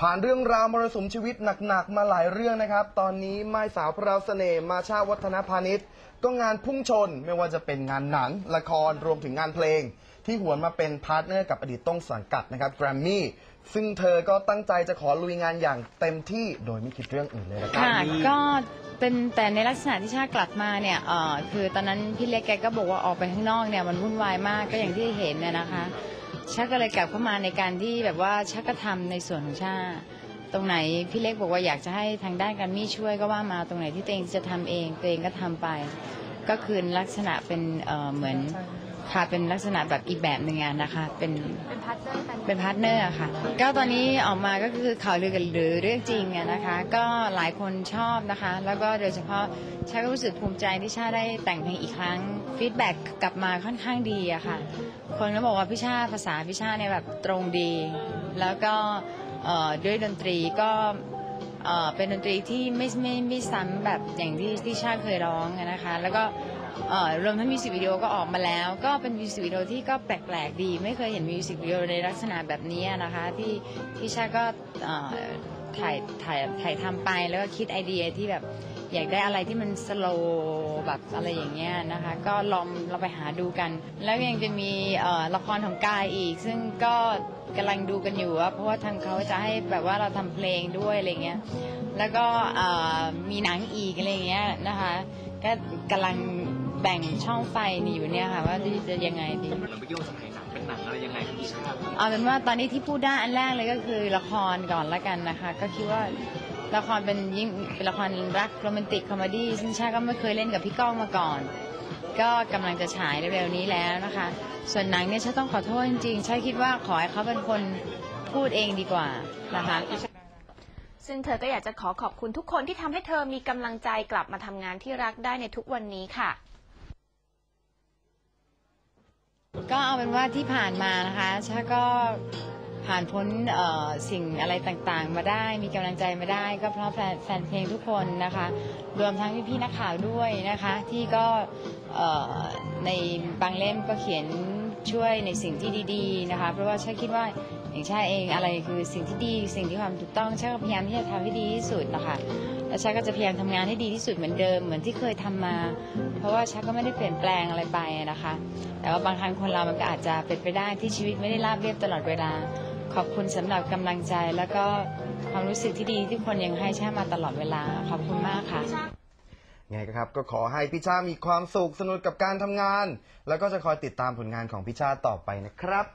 ผ่านเรื่องราวมรสุมชีวิตหนักๆมาหลายเรื่องนะครับ ตอนนี้ไม้สาวพราวเสน่ห์มาชาวัฒนพาณิชย์ก็งานพุ่งชนไม่ว่าจะเป็นงานหนัง ละครรวมถึงงานเพลง ที่หวนมาเป็นพาร์ทเนอร์กับอดีตต้นสังกัดนะครับแกรมมี่ซึ่งเธอก็ตั้งใจจะขอลุยงานอย่างเต็มที่โดยไม่คิดเรื่องอื่นเลยนะครับ ค่ะก็เป็นแต่ในลักษณะที่ชากลับมาเนี่ยเอ่อคือตอนนั้นพี่เล็กแกก็บอกว่าออกไปข้างนอกเนี่ยมันวุ่นวายมากก็อย่างที่เห็นเนี่ยนะคะ ชาก็เลยกลับเข้ามาในการที่แบบว่าชาก็ทำในส่วนของชาตรงไหนพี่เล็กบอกว่าอยากจะให้ทางด้านการมี่ช่วยก็ว่ามาตรงไหนที่ตัวเองจะทำเองตัวเองก็ทำไป ก็คือลักษณะเป็นเอ่อเหมือน ค่ะเป็นลักษณะแบบอีกแบบหนึ่งอะนะคะ เป็นเป็นพาร์ทเนอร์กันเป็นพาร์ทเนอร์อะค่ะ ก็ตอนนี้ออกมาก็คือข่าวลือกันหรือเรื่องจริงอะนะคะ ก็หลายคนชอบนะคะ แล้วก็โดยเฉพาะชาก็รู้สึกภูมิใจที่ชาได้แต่งเพลงอีกครั้งฟีดแบ็กกลับมาค่อนข้างดีอะค่ะ คนก็บอกว่าพี่ชาภาษาพี่ชาเนี่ยแบบตรงดี แล้วก็เอ่อด้วยดนตรีก็เอ่อเป็นดนตรีที่ไม่ไม่ไม่ซ้ำแบบอย่างที่ที่ชาเคยร้องอะนะคะ แล้วก็ เอ่อรวมทั้งมิวสิกวิดีโอก็ออกมาแล้ว ก็เป็นมิวสิกวิดีโอที่ก็แปลกๆดี ไม่เคยเห็นมิวสิกวิดีโอในลักษณะแบบนี้นะคะ ที่ที่ชาก็เอ่อถ่ายถ่ายถ่ายทำไปแล้วก็คิดไอเดียที่แบบอยากได้อะไรที่มันสโลแบบอะไรอย่างเงี้ยนะคะ ก็ลองเราไปหาดูกัน แล้วยังจะมีเอ่อละครของกายอีก ซึ่งก็กำลังดูกันอยู่ว่าเพราะว่าทางเขาจะให้แบบว่าเราทำเพลงด้วยอะไรเงี้ยแล้วก็เอ่อมีหนังอีกอะไรเงี้ยนะคะ ก็กำลังแบ่งช่องไฟนี่อยู่เนี่ยค่ะ ว่าจะยังไงดี เราไปโยงสมัยหนังเป็นหนังอะไรยังไงครับพี่ชาติเอาเป็นว่าตอนนี้ที่พูดได้อันแรกเลยก็คือละครก่อนละกันนะคะ ก็คิดว่าละครเป็นยิ่งเป็นละครรักโรแมนติกคอมเมดี้ซึ่งชาก็ไม่เคยเล่นกับพี่ก้องมาก่อน ก็กำลังจะฉายเร็วๆนี้แล้วนะคะ ส่วนหนังเนี่ยชาต้องขอโทษจริงๆชาคิดว่าขอให้เขาเป็นคนพูดเองดีกว่านะคะ ซึ่งเธอก็อยากจะขอขอบคุณทุกคนที่ทำให้เธอมีกำลังใจกลับมาทำงานที่รักได้ในทุกวันนี้ค่ะ ก็เอาเป็นว่าที่ผ่านมานะคะชาก็ผ่านพ้นสิ่งอะไรต่างๆ มาได้ มีกำลังใจมาได้ ก็เพราะแฟนเพลงทุกคนนะคะ รวมทั้งพี่ๆนักข่าวด้วยนะคะ ที่ก็ในบางเล่มก็เขียนช่วยในสิ่งที่ดี ๆ นะคะ เพราะว่าชาคิดว่า อย่างชาเองอะไรคือสิ่งที่ดีสิ่งที่ความถูกต้องชาก็พยายามที่จะทำให้ดีที่สุดนะคะแล้วชาก็จะพยายามทำงานให้ดีที่สุดเหมือนเดิมเหมือนที่เคยทำมา เพราะว่าชาก็ไม่ได้เปลี่ยนแปลงอะไรไปนะคะ แต่ว่าบางครั้งคนเรามันก็อาจจะเป็นไปได้ที่ชีวิตไม่ได้ราบเรียบตลอดเวลา ขอบคุณสำหรับกำลังใจแล้วก็ความรู้สึกที่ดีที่คนยังให้ชามาตลอดเวลาขอบคุณมากค่ะไงก็ครับก็ขอให้พี่ชามีความสุขสนุกกับการทำงาน แล้วก็จะคอยติดตามผลงานของพี่ชาต่อไปนะครับ